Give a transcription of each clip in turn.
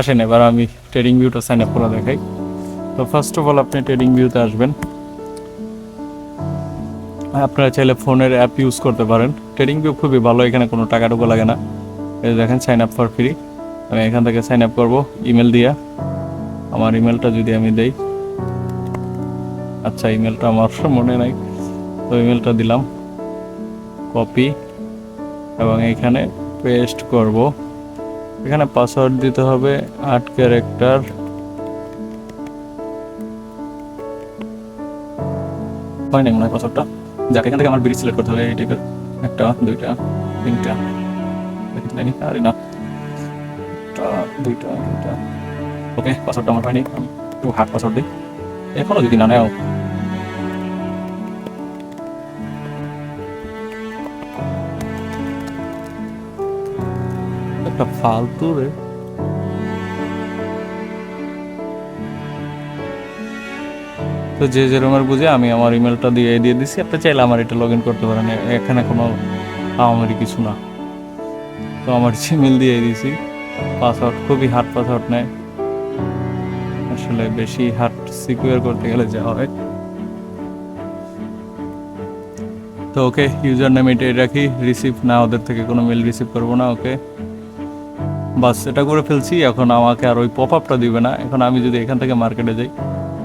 আসেন, এবার আমি ট্রেডিং ভিউটা সাইন আপ করে দেখাই। তো ফার্স্ট অফ অল আপনি ট্রেডিং ভিউতে আসবেন। আপনারা চাইলে ফোনের অ্যাপ ইউজ করতে পারেন। ট্রেডিং ভিউ খুবই ভালো, এখানে কোনো টাকা টুকু লাগে না। এই দেখেন সাইন আপ ফর ফ্রি আমি এখান থেকে সাইন আপ করব ইমেল দিয়া। আমার ইমেলটা যদি আমি দেই। আচ্ছা ইমেলটা আমার মনে নাই। তো ইমেলটা দিলাম। কপি এবং এখানে পেস্ট করব। এখানে পাসওয়ার্ড দিতে হবে আট ক্যারেক্টার হয় নাই মনে হয় পাসওয়ার্ডটা যাক, এখান থেকে আমার বিডি সিলেক্ট করতে হবে, এই টাইপের একটা, দুইটা, তিনটা। আরে না। দুইটা, তিনটা। ওকে পাসওয়ার্ডটা আমার আমি একটু হার্ড পাসওয়ার্ড দিই। এখনও যদি না নেও একটা ফালতু রে। তো যে যেরকমের বুঝে আমি আমার ইমেলটা দিয়ে দিয়ে দিছি। আপনি চাইলে আমার এটা লগ ইন করতে পারেন। এখানে কোনো আমারই কিছু না। তো আমার জিমেল দিয়ে দিয়েছি পাসওয়ার্ড খুবই হার্ড পাসওয়ার্ড নেয়। আসলে বেশি হার্ড সিকিউর করতে গেলে যা হয়। তো ওকে ইউজার নেম এটাই রাখি। রিসিভ না, ওদের থেকে কোনো মেল রিসিভ করব না, ওকে। বাস, এটা করে ফেলছি। এখন আমাকে আর ওই পপ আপটা দিবে না। এখন আমি যদি এখান থেকে মার্কেটে যাই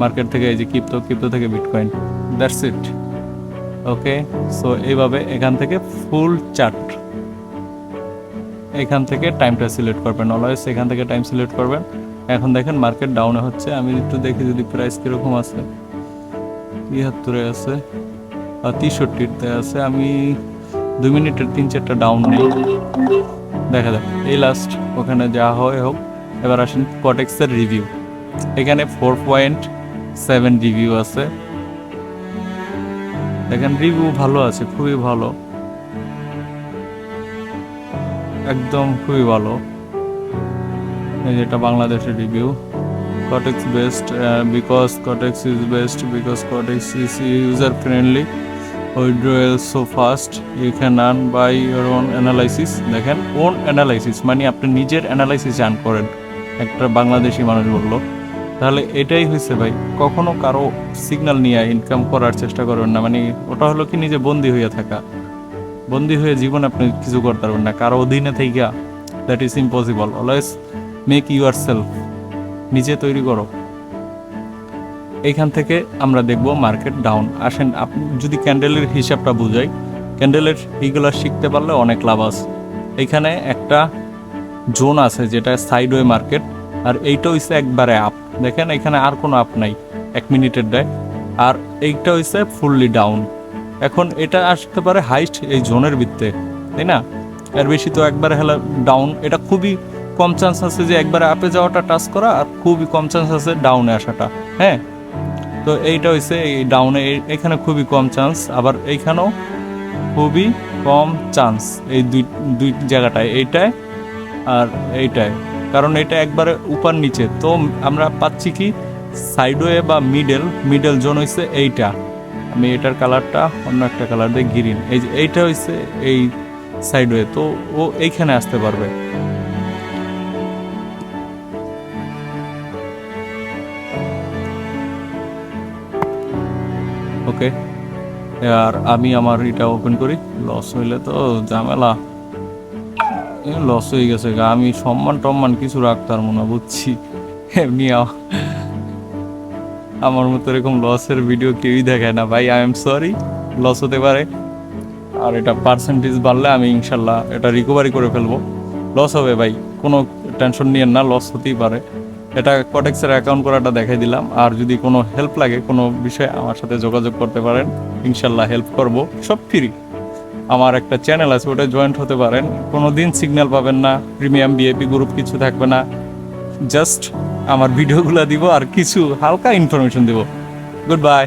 মার্কেট থেকে এই যে কিপ্তো কিপ্তো থেকে bitcoin that's it okay so এইভাবে এখান থেকে ফুল চার্ট এখান থেকে টাইমটা সিলেক্ট করবেন। অলওয়েজ এখান থেকে টাইম সিলেক্ট করবেন। এখন দেখেন মার্কেট ডাউনে হচ্ছে। আমি একটু দেখি যদি প্রাইস কীরকম আছে। তিয়াত্তরে আছে। আর তেষট্টিতে আছে। আমি দুই মিনিটের তিন চারটা ডাউন নেই। দেখা যাক, এই লাস্ট ওখানে যা হয় হোক। এবার আসেন কটেক্সের রিভিউ এখানে ফোর পয়েন্ট সেভেন রিভিউ আছে। দেখেন রিভিউ ভালো আছে, খুবই ভালো। একদম খুবই ভালো। যেটা বাংলাদেশের review Cotex best because Cotex is best because Cotex is user friendly withdrawal so fast you can earn by your own analysis দেখেন ওন অ্যানালাইসিস মানে আপনি নিজের অ্যানালাইসিস আর্ন করেন। একটা বাংলাদেশি মানুষ বলল, তাহলে এটাই হয়েছে ভাই, কখনো কারও সিগন্যাল নিয়ে ইনকাম করার চেষ্টা করবেন না। মানে ওটা হলো কি, নিজে বন্দি হয়ে থাকা। বন্দি হয়ে জীবন আপনি কিছু করতে পারবেন না। কারও অধীনে থেকে that is impossible always make yourself নিজে তৈরি করো। এইখান থেকে আমরা দেখব মার্কেট ডাউন আসেন, আপনি যদি ক্যান্ডেলের হিসাবটা বুঝাই ক্যান্ডেলের এইগুলো শিখতে পারলে অনেক লাভ আছে। এইখানে একটা জোন আছে, যেটা সাইডওয়ে মার্কেট আর এইটা হইছে একবারে আপ দেখেন, এখানে আর কোনো আপ নাই, এক মিনিটের দেয়। আর এইটা হইছে ফুললি ডাউন এখন এটা আসতে পারে হাইস্ট এই জোনের ভিত্তে তাই না? এর বেশি তো একবারে হেলা ডাউন এটা খুবই কম চান্স আছে যে একবারে আপে যাওয়াটা টাচ করা, আর খুবই কম চান্স আছে ডাউনে আসাটা। হ্যাঁ? তো এইটা হচ্ছে এই ডাউনে এখানে খুবই কম চান্স আবার এইখানেও খুবই কম চান্স এই দুই দুই জায়গাটায়, এইটায় আর এইটায়। কারণ এটা একবারে উপর নিচে। তো আমরা পাচ্ছি কি সাইডওয়ে বা মিডল মিডল জোন হচ্ছে এইটা। আমি এটার কালারটা অন্য একটা কালার দিয়ে গ্রিন এই যে এইটা হচ্ছে এই সাইডওয়ে তো ও এইখানে আসতে পারবে। ওকে। আর আমি আমার এটা ওপেন করি। লস হইলে তো ঝামেলা। লস হয়ে গেছে আমি সম্মান টম্মান কিছু রাখতার মনে বুঝছি। এমনি আমার মতো এরকম লসের ভিডিও কেউই দেখায় না। ভাই আই এম সরি লস হতে পারে। আর এটা পার্সেন্টেজ বাড়লে আমি ইনশাল্লাহ এটা রিকভারি করে ফেলব। লস হবে ভাই, কোনো টেনশন নিয়েন না লস হতেই পারে। এটা কটেক্সের অ্যাকাউন্ট করাটা দেখাই দিলাম। আর যদি কোনো হেল্প লাগে, কোনো বিষয়ে আমার সাথে যোগাযোগ করতে পারেন, ইনশাল্লাহ হেল্প করব। সব ফ্রি আমার একটা চ্যানেল আছে, ওটা জয়েন্ট হতে পারেন। কোনো দিন সিগন্যাল পাবেন না প্রিমিয়াম বিএপি গ্রুপ কিছু থাকবে না। জাস্ট আমার ভিডিওগুলো দিব আর কিছু হালকা ইনফরমেশন দেব। Good bye